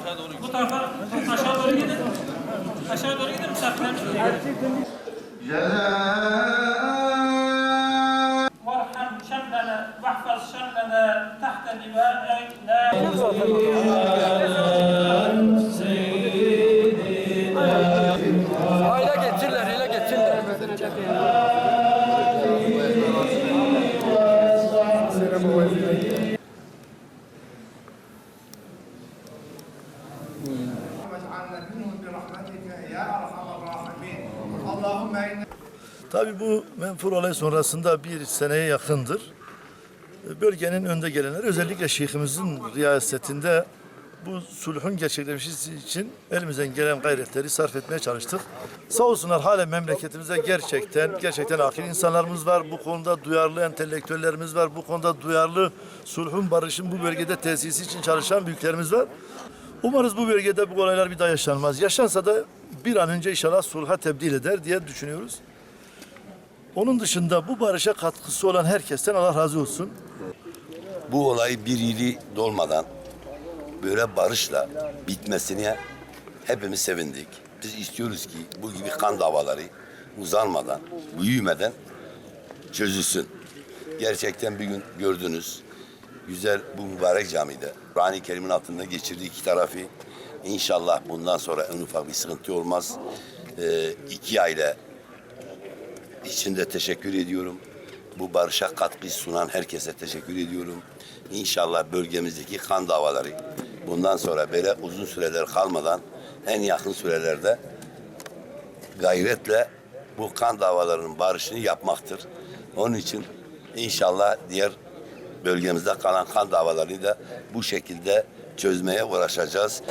Muhtar. Arkaya doğru Bu tarafa aşağı doğru gidin. Aşağı doğru gidin misafirlerimiz geliyor. وارحم شملنا واحفظ شملنا تحت لوائك لا واجعلنا منهم برحمتك يا ارحم الراحمين اللهم انا Tabii bu menfur olay sonrasında bir seneye yakındır. Bölgenin önde gelenleri özellikle şeyhimizin riyasetinde bu sulhun gerçekleşmesi için elimizden gelen gayretleri sarf etmeye çalıştık. Sağ olsunlar hala memleketimizde gerçekten gerçekten akil insanlarımız var. Bu konuda duyarlı entelektüellerimiz var. Bu konuda duyarlı sulhun barışın bu bölgede tesisi için çalışan büyüklerimiz var. Umarız bu bölgede bu olaylar bir daha yaşanmaz. Yaşansa da bir an önce inşallah sulha tebdil eder diye düşünüyoruz. Onun dışında bu barışa katkısı olan herkesten Allah razı olsun. bu olay bir yılı dolmadan böyle barışla bitmesine hepimiz sevindik. Biz istiyoruz ki bu gibi kan davaları uzanmadan, büyümeden çözülsün. Gerçekten bir gün gördünüz. Güzel bu mübarek camide Kur'an-ı Kerim'in altında geçirdiği iki tarafı inşallah bundan sonra en ufak bir sıkıntı olmaz. Ee, iki aile içinde teşekkür ediyorum. Bu barışa katkı sunan herkese teşekkür ediyorum. İnşallah bölgemizdeki kan davaları bundan sonra böyle uzun süreler kalmadan en yakın sürelerde gayretle bu kan davalarının barışını yapmaktır. Onun için inşallah diğer bölgemizde kalan kan davalarını da bu şekilde çözmeye uğraşacağız.